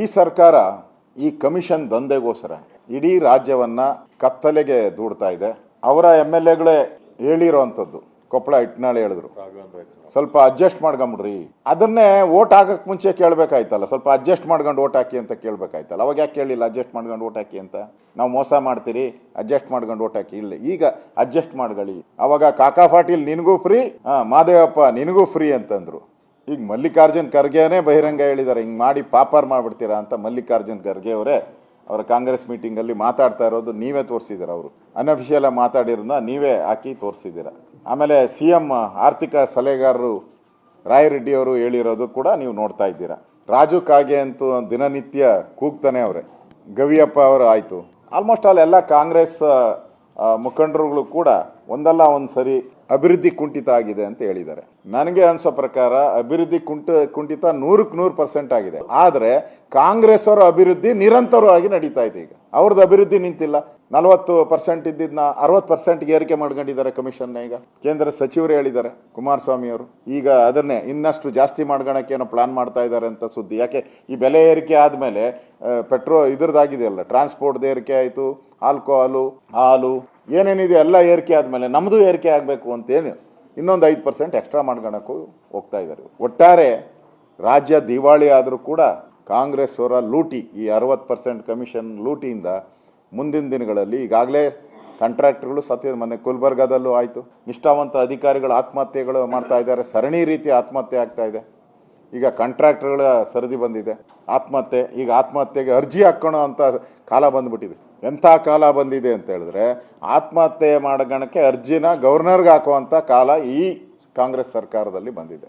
ಈ ಸರ್ಕಾರ ಈ ಕಮಿಷನ್ ದಂಧೆಗೋಸ್ಕರ ಇಡೀ ರಾಜ್ಯವನ್ನ ಕತ್ತಲೆಗೆ ದೂಡ್ತಾ ಇದೆ. ಅವರ ಎಂ ಎಲ್ ಎಗಳೇ ಹೇಳಿರೋವಂಥದ್ದು ಕೊಪ್ಪಳ ಇಟ್ನಾಳೆ ಹೇಳಿದ್ರು. ಸ್ವಲ್ಪ ಅಡ್ಜಸ್ಟ್ ಮಾಡ್ಕೊಂಬಿಡ್ರಿ. ಅದನ್ನೇ ಓಟ್ ಹಾಕಕ್ ಮುಂಚೆ ಕೇಳ್ಬೇಕಾಯ್ತಲ್ಲ. ಸ್ವಲ್ಪ ಅಡ್ಜಸ್ಟ್ ಮಾಡ್ಕೊಂಡು ಓಟ್ ಹಾಕಿ ಅಂತ ಕೇಳ್ಬೇಕಾಯ್ತಲ್ಲ. ಅವಾಗ ಯಾಕೆ ಕೇಳಿಲ್ಲ? ಅಡ್ಜಸ್ಟ್ ಮಾಡ್ಕೊಂಡು ಓಟ್ ಹಾಕಿ ಅಂತ. ನಾವು ಮೋಸ ಮಾಡ್ತೀರಿ. ಅಡ್ಜಸ್ಟ್ ಮಾಡ್ಕೊಂಡು ಓಟ್ ಹಾಕಿ. ಇಲ್ಲ, ಈಗ ಅಡ್ಜಸ್ಟ್ ಮಾಡ್ಕೊಳ್ಳಿ. ಅವಾಗ ಕಾಕಾ ಪಾಟೀಲ್ ನಿನಗೂ ಫ್ರೀ ಹಾ ಮಾದೇವಪ್ಪ ನಿನಗೂ ಫ್ರೀ ಅಂತಂದ್ರು. ಈಗ ಮಲ್ಲಿಕಾರ್ಜುನ್ ಖರ್ಗೆನೇ ಬಹಿರಂಗ ಹೇಳಿದ್ದಾರೆ. ಹಿಂಗೆ ಮಾಡಿ ಪಾಪಾರ್ ಮಾಡಿಬಿಡ್ತೀರಾ ಅಂತ ಮಲ್ಲಿಕಾರ್ಜುನ್ ಖರ್ಗೆ ಅವರೇ ಅವರ ಕಾಂಗ್ರೆಸ್ ಮೀಟಿಂಗಲ್ಲಿ ಮಾತಾಡ್ತಾ ಇರೋದು ನೀವೇ ತೋರಿಸಿದ್ದೀರ ಅವರು. ಅನ್ಅಫಿಷಿಯಲ್ ಮಾತಾಡಿರೋದನ್ನ ನೀವೇ ಹಾಕಿ ತೋರಿಸಿದ್ದೀರ. ಆಮೇಲೆ ಸಿ ಎಂ ಆರ್ಥಿಕ ಸಲಹೆಗಾರರು ರಾಯರೆಡ್ಡಿ ಅವರು ಹೇಳಿರೋದು ಕೂಡ ನೀವು ನೋಡ್ತಾ ಇದ್ದೀರಾ. ರಾಜು ಕಾಗೆ ಅಂತೂ ದಿನನಿತ್ಯ ಕೂಗ್ತಾನೆ ಅವರೇ. ಗವಿಯಪ್ಪ ಅವರು ಆಯಿತು. ಆಲ್ಮೋಸ್ಟ್ ಆಲ್ ಎಲ್ಲ ಕಾಂಗ್ರೆಸ್ ಮುಖಂಡರುಗಳು ಕೂಡ ಒಂದಲ್ಲ ಒಂದು ಸರಿ ಅಭಿವೃದ್ಧಿ ಕುಂಠಿತ ಆಗಿದೆ ಅಂತ ಹೇಳಿದ್ದಾರೆ. ನನಗೆ ಅನಿಸೋ ಪ್ರಕಾರ ಅಭಿವೃದ್ಧಿ ಕುಂಠ, ಕುಂಠಿತ ನೂರಕ್ಕೆ ನೂರು ಪರ್ಸೆಂಟ್ ಆಗಿದೆ. ಆದರೆ ಕಾಂಗ್ರೆಸ್ ಅವರ ಅಭಿವೃದ್ಧಿ ನಿರಂತರವಾಗಿ ನಡೀತಾ ಇದೆ ಈಗ. ಅವ್ರದ್ದು ಅಭಿವೃದ್ಧಿ ನಿಂತಿಲ್ಲ. ನಲವತ್ತು ಪರ್ಸೆಂಟ್ ಇದ್ದಿದ್ದನ್ನ ಅರವತ್ತು ಪರ್ಸೆಂಟ್ಗೆ ಏರಿಕೆ ಮಾಡ್ಕೊಂಡಿದ್ದಾರೆ ಕಮಿಷನ್ನ ಈಗ. ಕೇಂದ್ರ ಸಚಿವರು ಹೇಳಿದ್ದಾರೆ, ಕುಮಾರಸ್ವಾಮಿ ಅವರು. ಈಗ ಅದನ್ನೇ ಇನ್ನಷ್ಟು ಜಾಸ್ತಿ ಮಾಡ್ಕೊಳಕ್ಕೆ ಏನೋ ಪ್ಲಾನ್ ಮಾಡ್ತಾ ಇದ್ದಾರೆ ಅಂತ ಸುದ್ದಿ. ಯಾಕೆ? ಈ ಬೆಲೆ ಏರಿಕೆ ಆದಮೇಲೆ ಪೆಟ್ರೋಲ್ ಇದ್ರದ್ದಾಗಿದೆ ಅಲ್ಲ ಟ್ರಾನ್ಸ್ಪೋರ್ಟ್ದು ಏರಿಕೆ ಆಯಿತು. ಆಲ್ಕೋಹಾಲು, ಹಾಲು, ಏನೇನಿದೆ ಎಲ್ಲ ಏರಿಕೆ ಆದಮೇಲೆ ನಮ್ಮದು ಏರಿಕೆ ಆಗಬೇಕು ಅಂತೇನು ಇನ್ನೊಂದು ಐದು ಪರ್ಸೆಂಟ್ ಎಕ್ಸ್ಟ್ರಾ ಮಾಡ್ಕೊಳಕ್ಕೂ ಹೋಗ್ತಾ ಇದ್ದಾರೆ ಒಟ್ಟಾರೆ ರಾಜ್ಯ ದಿವಾಳಿ ಆದರೂ ಕೂಡ ಕಾಂಗ್ರೆಸ್ ಅವರ ಲೂಟಿ, ಈ ಅರವತ್ತು ಪರ್ಸೆಂಟ್ ಕಮಿಷನ್ ಲೂಟಿಯಿಂದ ಮುಂದಿನ ದಿನಗಳಲ್ಲಿ ಈಗಾಗಲೇ ಕಾಂಟ್ರಾಕ್ಟ್ಗಳು ಸತ್ಯ ಮೊನ್ನೆ ಗುಲ್ಬರ್ಗಾದಲ್ಲೂ ಆಯಿತು. ನಿಷ್ಠಾವಂತ ಅಧಿಕಾರಿಗಳು ಆತ್ಮಹತ್ಯೆಗಳು ಮಾಡ್ತಾ ಇದ್ದಾರೆ. ಸರಣಿ ರೀತಿ ಆತ್ಮಹತ್ಯೆ ಆಗ್ತಾ ಇದೆ. ಈಗ ಕಾಂಟ್ರಾಕ್ಟರ್ಗಳ ಸರದಿ ಬಂದಿದೆ. ಆತ್ಮಹತ್ಯೆ, ಈಗ ಆತ್ಮಹತ್ಯೆಗೆ ಅರ್ಜಿ ಹಾಕೋಣ ಅಂತ ಕಾಲ ಬಂದ್ಬಿಟ್ಟಿದೆ. ಎಂಥ ಕಾಲ ಬಂದಿದೆ ಅಂತ ಹೇಳಿದ್ರೆ ಆತ್ಮಹತ್ಯೆ ಮಾಡಗಣಕ್ಕೆ ಅರ್ಜಿನ ಗವರ್ನರ್ಗೆ ಹಾಕುವಂಥ ಕಾಲ ಈ ಕಾಂಗ್ರೆಸ್ ಸರ್ಕಾರದಲ್ಲಿ ಬಂದಿದೆ.